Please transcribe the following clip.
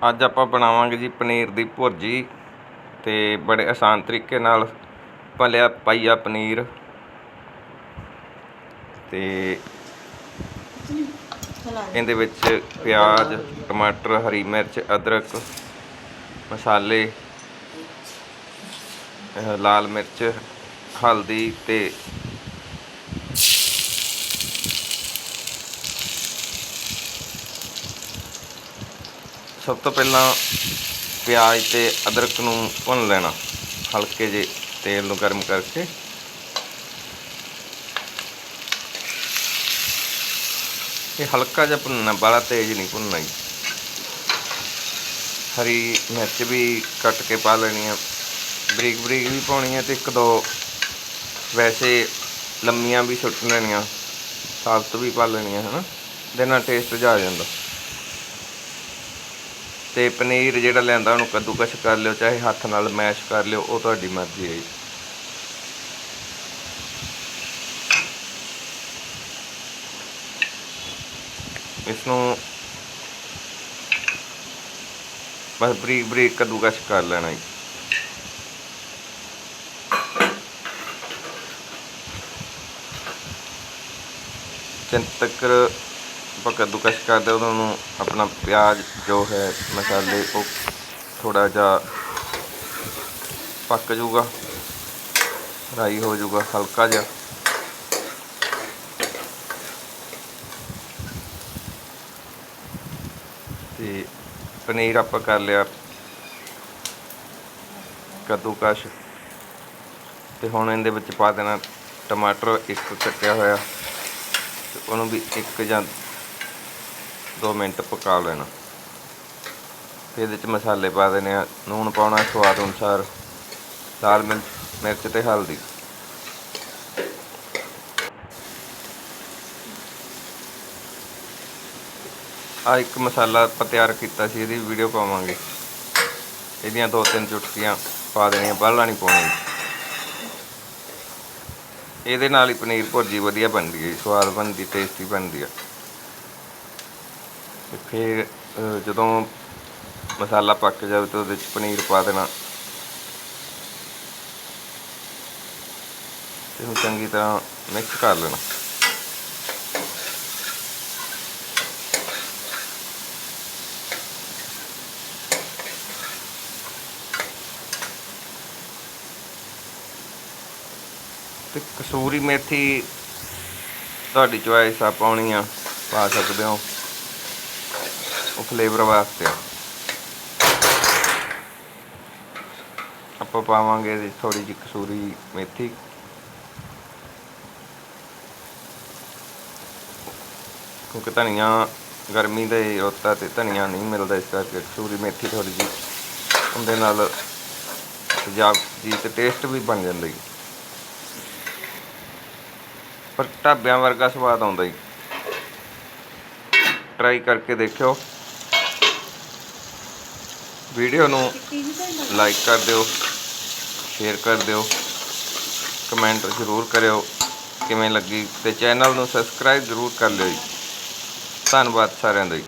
ਅੱਜ ਆਪਾਂ ਬਣਾਵਾਂਗੇ ਜੀ ਪਨੀਰ ਦੀ ਭੁਰਜੀ ਤੇ ਬੜੇ ਆਸਾਨ ਤਰੀਕੇ ਨਾਲ ਭਲਿਆ ਪਾਈਆ ਪਨੀਰ। ਤੇ ਇਹਦੇ ਵਿੱਚ ਪਿਆਜ਼, ਟਮਾਟਰ, ਹਰੀ ਮਿਰਚ, ਅਦਰਕ, ਮਸਾਲੇ ਲਾਲ ਮਿਰਚ, ਹਲਦੀ ਤੇ ਸਭ ਤੋਂ ਪਹਿਲਾਂ ਪਿਆਜ਼ ਤੇ ਅਦਰਕ ਨੂੰ ਭੁੰਨ ਲੈਣਾ। ਹਲਕੇ ਜਿਹੇ ਤੇਲ ਨੂੰ ਗਰਮ ਕਰਕੇ। ਇਹ ਹਲਕਾ ਜਿਹਾ ਭੁੰਨਣਾ ਬਾਲਾ ਤੇਜ਼ ਨਹੀਂ ਭੁੰਨਣਾ ਜੀ। ਹਰੀ ਮਿਰਚ ਵੀ ਕੱਟ ਕੇ ਪਾ ਲੈਣੀ ਆ। ਬਰੀਕ ਬਰੀਕ ਵੀ ਪਾਉਣੀ ਹੈ ਤੇ ਇੱਕ ਦੋ ਵੈਸੇ ਲੰਮੀਆਂ ਵੀ ਸੁੱਟ ਲੈਣੀਆਂ। ਸਾਬਤ ਵੀ ਪਾ ਲੈਣੀਆਂ, ਹਨਾ? ਦੇ ਨਾਲ ਟੇਸਟ ਜਾ ਆ ਜਾਂਦਾ। ਤੇ ਪਨੀਰ ਜਿਹੜਾ ਲੈਂਦਾ ਉਹਨੂੰ ਕੱਦੂਕਸ਼ ਕਰ ਲਿਓ, ਚਾਹੇ ਹੱਥ ਨਾਲ ਮੈਸ਼ ਕਰ ਲਿਓ, ਉਹ ਤੁਹਾਡੀ ਮਰਜ਼ੀ ਹੈ ਜੀ। ਇਸ ਨੂੰ ਬਸ ਬਰੀਕ ਬਰੀਕ ਕੱਦੂਕਸ਼ ਕਰ ਲੈਣਾ ਜੀ। ਜਦ ਆਪਾਂ ਕੱਦੂਕਸ਼ ਕਰਦੇ ਉਦੋਂ ਨੂੰ ਆਪਣਾ ਪਿਆਜ਼ ਜੋ ਹੈ ਮਸਾਲੇ, ਉਹ ਥੋੜਾ ਜਿਹਾ ਪੱਕ ਜਾਊਗਾ, ਫਰਾਈ ਹੋ ਜਾਊਗਾ, ਹਲਕਾ ਜਿਹਾ। ਤੇ ਪਨੀਰ ਆਪਾਂ ਕਰ ਲਿਆ ਕੱਦੂਕਸ਼। ਤੇ ਹੁਣ ਇਹਦੇ ਵਿੱਚ ਪਾ ਦੇਣਾ ਟਮਾਟਰ ਇੱਕ ਕੱਟਿਆ ਹੋਇਆ, ਤੇ ਉਹਨੂੰ ਵੀ ਇੱਕ ਜਾਂ 2 ਮਿੰਟ ਪਕਾ ਲੈਣਾ। ਤੇ ਇਹਦੇ ਚ ਮਸਾਲੇ ਪਾ ਦੇਣੇ ਆ, ਨੂਣ ਪਾਉਣਾ ਸਵਾਦ ਅਨੁਸਾਰ। ਲਾਲ ਮਿਰਚ ਮਿਰਚ ਤੇ ਹਲਦੀ। ਆ ਇੱਕ ਮਸਾਲਾ ਆਪਾਂ ਤਿਆਰ ਕੀਤਾ ਸੀ, ਇਹਦੀ ਵੀਡੀਓ ਪਾਵਾਂਗੇ। ਇਹਦੀਆਂ ਦੋ ਤਿੰਨ ਚੁਟਕੀਆਂ ਪਾ ਦੇਣੀਆਂ, ਬਾਹਲਾ ਨਹੀਂ ਪਾਉਣੀ ਇਹਦੇ ਨਾਲ ਹੀ ਪਨੀਰ ਭੁਰਜੀ ਵਧੀਆ ਬਣਦੀ ਹੈ, ਸਵਾਦ ਬਣਦੀ ਟੇਸਟੀ ਬਣਦੀ ਹੈ ਫਿਰ ਜਦੋਂ ਮਸਾਲਾ ਪੱਕ ਜਾਵੇ ਤਾਂ ਉਹਦੇ ਵਿੱਚ ਪਨੀਰ ਪਾ ਦੇਣਾ। ਤੇ ਇਹਨੂੰ ਚੰਗੀ ਤਰ੍ਹਾਂ ਮਿਕਸ ਕਰ ਲੈਣਾ। ਤੇ ਕਸੂਰੀ ਮੇਥੀ ਤੁਹਾਡੀ ਚੁਆਇਸ ਆ, ਪਾਉਣੀ ਆ, ਪਾ ਸਕਦੇ ਹੋ। ਉਹ ਫਲੇਵਰ ਵਾਸਤੇ ਆਪਾਂ ਪਾਵਾਂਗੇ ਇਹਦੇ ਥੋੜੀ ਜਿਹੀ ਕਸੂਰੀ ਮੇਥੀ। ਕਿਉਂਕਿ ਧਨੀਆ ਗਰਮੀ ਦੇ ਰੁੱਤ ਆ ਤੇ ਧਨੀਆ ਨਹੀਂ ਮਿਲਦਾ, ਇਸ ਕਰਕੇ ਕਸੂਰੀ ਮੇਥੀ ਥੋੜੀ ਜਿਹੀ ਉਹਦੇ ਨਾਲ ਸਜਾਵ ਜੀ ਤੇ ਟੇਸਟ ਵੀ ਬਣ ਜਾਂਦਾ। ਜੀ ਪਰ ਢਾਬਿਆਂ ਵਰਗਾ ਸਵਾਦ ਆਉਂਦਾ ਜੀ ਟਰਾਈ ਕਰਕੇ ਦੇਖਿਓ। ਵੀਡੀਓ ਨੂੰ ਲਾਈਕ ਕਰ ਦਿਓ ਸ਼ੇਅਰ ਕਰ ਦਿਓ ਕਮੈਂਟ ਜ਼ਰੂਰ ਕਰਿਓ, ਕਿਵੇਂ ਲੱਗੀ ਤੇ ਚੈਨਲ ਨੂੰ ਸਬਸਕ੍ਰਾਈਬ ਜ਼ਰੂਰ ਕਰ ਲਿਓ ਜੀ। ਧੰਨਵਾਦ ਸਾਰਿਆਂ ਦਾ ਜੀ।